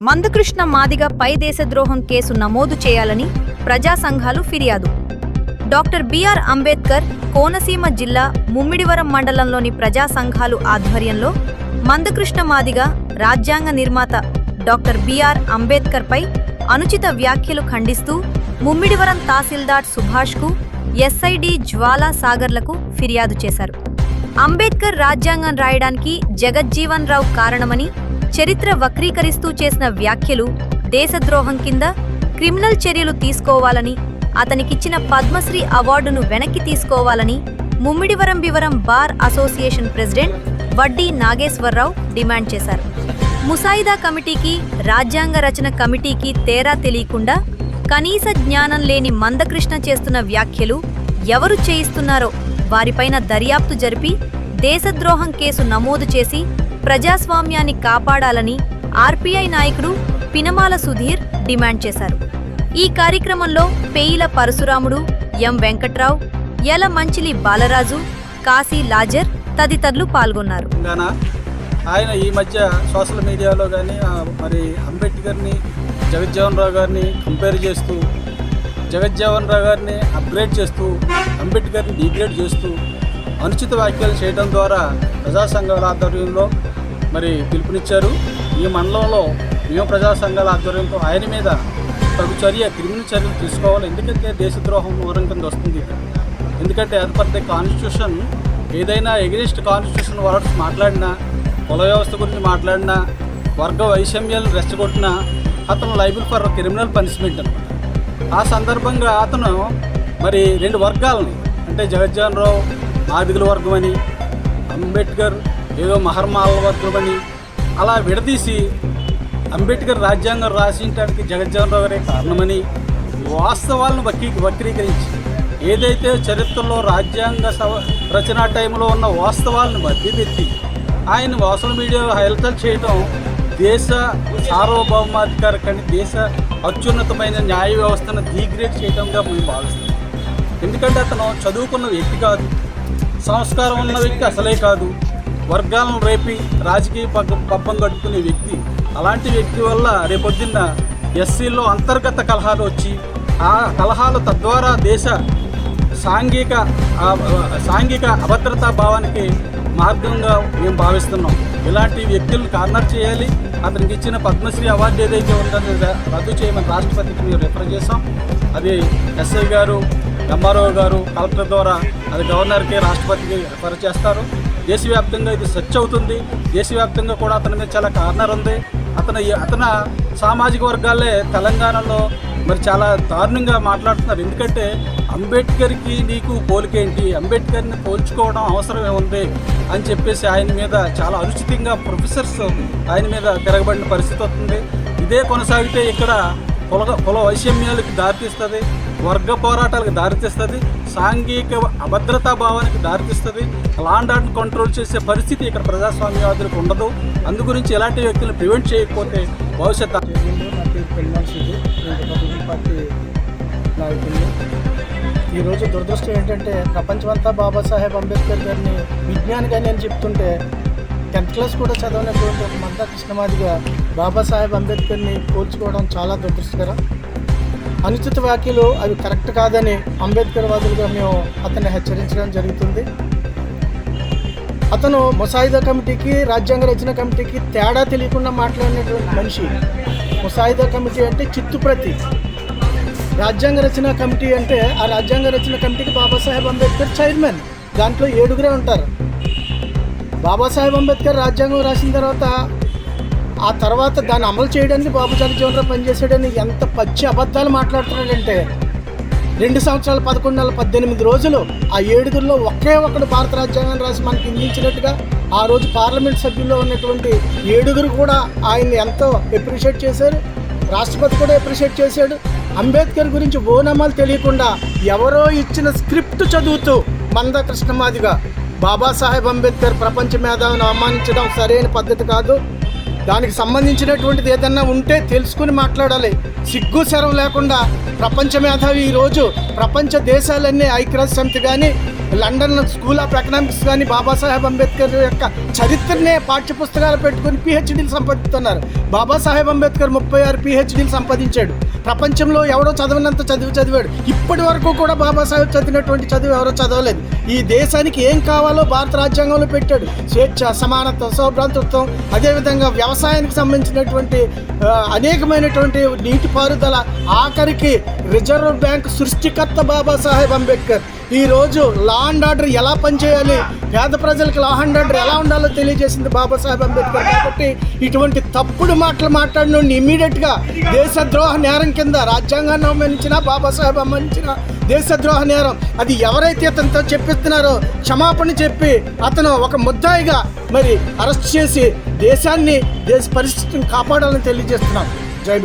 మందకృష్ణ మాదిగ పై దేశద్రోహం కేసు నమోదు చేయాలని ప్రజా సంఘాలు ఫిర్యాదు. డాక్టర్ బిఆర్ అంబేద్కర్ కోనసీమ జిల్లా ముమ్మిడివరం మండలంలోని ప్రజా సంఘాలు ఆధ్వర్యంలో మందకృష్ణ మాదిగ రాజ్యాంగ నిర్మాత డాక్టర్ బిఆర్ అంబేద్కర్పై అనుచిత వ్యాఖ్యలు ఖండిస్తూ ముమ్మిడివరం తహసీల్దార్ సుభాష్కు ఎస్ఐడి జ్వాలా సాగర్లకు ఫిర్యాదు చేశారు. అంబేద్కర్ రాజ్యాంగం రాయడానికి జగజ్జీవన్ రావు కారణమని చరిత్ర వక్రీకరిస్తూ చేసిన వ్యాఖ్యలు దేశద్రోహం కింద క్రిమినల్ చర్యలు తీసుకోవాలని అతనికిచ్చిన పద్మశ్రీ అవార్డును వెనక్కి తీసుకోవాలని ముమ్మిడివరం వివరం బార్ అసోసియేషన్ ప్రెసిడెంట్ వడ్డీ నాగేశ్వరరావు డిమాండ్ చేశారు. ముసాయిదా కమిటీకి రాజ్యాంగ రచన కమిటీకి తేరా తెలియకుండా కనీస జ్ఞానం లేని మందకృష్ణ చేస్తున్న వ్యాఖ్యలు ఎవరు చేయిస్తున్నారో వారిపైన దర్యాప్తు జరిపి దేశద్రోహం కేసు నమోదు చేసి ప్రజాస్వామ్యాన్ని కాపాడాలని ఆర్పీఐ నాయకుడు పినమాల సుధీర్ డిమాండ్ చేశారు. ఈ కార్యక్రమంలో పేయిల పరశురాముడు ఎం వెంకట్రావు ఎల మంచిలి బాలరాజు కాశీ లాజర్ తదితరులు పాల్గొన్నారు. ఆయన ఈ మధ్య సోషల్ మీడియాలో కానీ మరి అంబేద్కర్ని జగజ్జీవన్ రావు గారిని కంపేర్ చేస్తూ జగజ్జీవన్ రావు గారిని అప్గ్రేడ్ చేస్తూ అంబేద్కర్ని డిగ్రేడ్ చేస్తూ అనుచిత వ్యాఖ్యలు చేయడం ద్వారా ప్రజా సంఘాల ఆధ్వర్యంలో మరి పిలుపునిచ్చారు. ఈ మండలంలో మేము ప్రజా సంఘాల ఆధ్వర్యంతో ఆయన మీద తగు చర్య క్రిమినల్ చర్యలు తీసుకోవాలి. ఎందుకంటే దేశద్రోహం వరం కింద వస్తుంది. ఎందుకంటే యాజ్ పర్ కాన్స్టిట్యూషన్ ఏదైనా ఎగ్నిస్ట్ కాన్స్టిట్యూషన్ వర్డ్స్ మాట్లాడినా కుల వ్యవస్థ గురించి మాట్లాడినా వర్గ వైషమ్యాలను రెచ్చగొట్టినా అతను లైబుల్ ఫర్ క్రిమినల్ పనిష్మెంట్ అనమాట ఆ సందర్భంగా అతను మరి రెండు వర్గాలని అంటే జగజ్జాన్ రావు మాదిగుల వర్గం అని అంబేద్కర్ ఏదో మహర్మాల అని అలా విడదీసి అంబేద్కర్ రాజ్యాంగం రాసించడానికి జగజ్జీవన్ రావు గారే కారణమని వాస్తవాలను వక్రీ వక్రీకరించి ఏదైతే చరిత్రలో రాజ్యాంగ సవ రచన టైంలో ఉన్న వాస్తవాలను మధ్యపెట్టి ఆయన సోషల్ మీడియాలో హైలైట్ చేయడం దేశ సార్వభౌమాధికార కానీ దేశ అత్యున్నతమైన న్యాయ వ్యవస్థను డీగ్రేడ్ చేయడంగా మేము భావిస్తాం ఎందుకంటే అతను చదువుకున్న వ్యక్తి కాదు సంస్కారం ఉన్న వ్యక్తి అసలే కాదు. వర్గాలను రేపి రాజకీయ పగ్గ పబ్బం కట్టుకునే వ్యక్తి. అలాంటి వ్యక్తి వల్ల రేపొద్దున్న ఎస్సీలో అంతర్గత కలహాలు వచ్చి ఆ కలహాలు తద్వారా దేశ సాంఘిక సాంఘిక అభద్రతా భావానికి మార్గంగా మేము భావిస్తున్నాం. ఇలాంటి వ్యక్తులను కార్నర్ చేయాలి. అతనికి ఇచ్చిన పద్మశ్రీ అవార్డు ఏదైతే ఉందో రద్దు చేయమని రాష్ట్రపతికి మేము రిఫర్ చేసాం అది ఎస్ఐ గారు ఎంఆర్ఓ గారు కలెక్టర్ ద్వారా అది గవర్నర్కి రాష్ట్రపతికి రిఫర్ చేస్తారు. దేశవ్యాప్తంగా ఇది సెర్చ్ అవుతుంది. దేశవ్యాప్తంగా కూడా అతని మీద చాలా కార్నర్ ఉంది. అతను అతను సామాజిక వర్గాలే తెలంగాణలో మరి చాలా దారుణంగా మాట్లాడుతున్నారు. ఎందుకంటే అంబేద్కర్కి నీకు పోలికేంటి? అంబేద్కర్ని పోల్చుకోవడం అవసరమే ఉంది అని చెప్పేసి ఆయన మీద చాలా అనుచితంగా ప్రొఫెసర్స్ ఆయన మీద తిరగబడిన పరిస్థితి వస్తుంది. ఇదే కొనసాగితే ఇక్కడ కుల కుల వైషమ్యాలకు దారితీస్తుంది. వర్గ పోరాటాలకు దారితీస్తుంది సాంఘిక అభద్రతా భావానికి దారితీస్తుంది లాండ్ ఆర్డర్ కంట్రోల్ చేసే పరిస్థితి ఇక్కడ ప్రజాస్వామ్యవాదులకు ఉండదు. అందు గురించి ఎలాంటి వ్యక్తులను ప్రివెంట్ చేయకపోతే భవిష్యత్తు నా ఈరోజు దురదృష్టం ఏంటంటే ప్రపంచమంతా బాబాసాహెబ్ అంబేద్కర్ గారిని విజ్ఞానిగా నేను చెప్తుంటే టెన్త్ క్లాస్ కూడా చదవనటువంటి ఒక మందా కృష్ణమాదిగా బాబాసాహెబ్ అంబేద్కర్ని పోల్చుకోవడం చాలా దురదృష్టకరం. అనుచిత వ్యాఖ్యలు అవి కరెక్ట్ కాదని అంబేద్కర్ వాదులుగా మేము అతన్ని హెచ్చరించడం జరుగుతుంది. అతను ముసాయిదా కమిటీకి రాజ్యాంగ రచన కమిటీకి తేడా తెలియకుండా మాట్లాడినటువంటి మనిషి. ముసాయిదా కమిటీ అంటే చిత్తుప్రతి రాజ్యాంగ రచన కమిటీ అంటే ఆ రాజ్యాంగ రచన కమిటీకి బాబాసాహెబ్ అంబేద్కర్ చైర్మన్. దాంట్లో ఏడుగురే ఉంటారు. బాబాసాహెబ్ అంబేద్కర్ రాజ్యాంగం రాసిన తర్వాత ఆ తర్వాత దాన్ని అమలు చేయడానికి బాబు జగజ్జీవనరావు పనిచేసాడని ఎంత పచ్చి అబద్ధాలు మాట్లాడుతున్నాడంటే రెండు సంవత్సరాలు పదకొండు నెలల పద్దెనిమిది రోజులు ఆ ఏడుగురిలో ఒకే ఒక్కడు భారత రాజ్యాంగాన్ని రాసి మనకి అందించినట్టుగా ఆ రోజు పార్లమెంట్ సభ్యుల్లో ఉన్నటువంటి ఏడుగురు కూడా ఆయన్ని ఎంతో ఎప్రిషియేట్ చేశారు. రాష్ట్రపతి కూడా ఎప్రిషియేట్ చేశాడు. అంబేద్కర్ గురించి ఓనమాలు తెలియకుండా ఎవరో ఇచ్చిన స్క్రిప్ట్ చదువుతూ మంద కృష్ణమాదిగా బాబాసాహెబ్ అంబేద్కర్ ప్రపంచ మేధావిని అవమానించడం సరైన పద్ధతి కాదు. దానికి సంబంధించినటువంటిది ఏదన్నా ఉంటే తెలుసుకుని మాట్లాడాలి. సిగ్గు శరం లేకుండా ప్రపంచ మేధావి ఈరోజు ప్రపంచ దేశాలన్నీ ఐక్యరాజ్య సమితి కానీ లండన్ స్కూల్ ఆఫ్ ఎకనామిక్స్ కానీ బాబాసాహెబ్ అంబేద్కర్ యొక్క చరిత్రనే పాఠ్యపుస్తకాలు పెట్టుకొని పిహెచ్డీలు సంపాదిస్తున్నారు. బాబాసాహెబ్ అంబేద్కర్ ముప్పై ఆరు పిహెచ్డీలు సంపాదించాడు. ప్రపంచంలో ఎవడో చదవనంత చదువు చదివాడు. ఇప్పటి వరకు కూడా బాబాసాహెబ్ చదివినటువంటి చదువు ఎవరో చదవలేదు. ఈ దేశానికి ఏం కావాలో భారత రాజ్యాంగంలో పెట్టాడు. స్వేచ్ఛ సమానత్వం సౌభ్రాతృత్వం అదేవిధంగా వ్యవసాయానికి సంబంధించినటువంటి అనేకమైనటువంటి నీటిపారుదల ఆఖరికి రిజర్వ్ బ్యాంక్ సృష్టికర్త బాబాసాహెబ్ అంబేద్కర్. ఈ రోజు లా అండ్ ఆర్డర్ ఎలా పనిచేయాలి? పేద ప్రజలకు లా అండ్ ఆర్డర్ ఎలా ఉండాలో తెలియజేసింది బాబాసాహెబ్ అంబేద్కర్ కాబట్టి ఇటువంటి తప్పుడు మాటలు మాట్లాడిన ఇమ్మీడియట్గా దేశద్రోహ నేరం కింద రాజ్యాంగాన్ని అవమానించిన బాబాసాహెబ్ అవమానించిన దేశద్రోహ నేరం. అది ఎవరైతే అతనితో చెప్పిస్తున్నారో క్షమాపణ చెప్పి అతను ఒక ముద్దాయిగా మరి అరెస్ట్ చేసి దేశాన్ని దేశ పరిస్థితిని కాపాడాలని తెలియజేస్తున్నాం. జై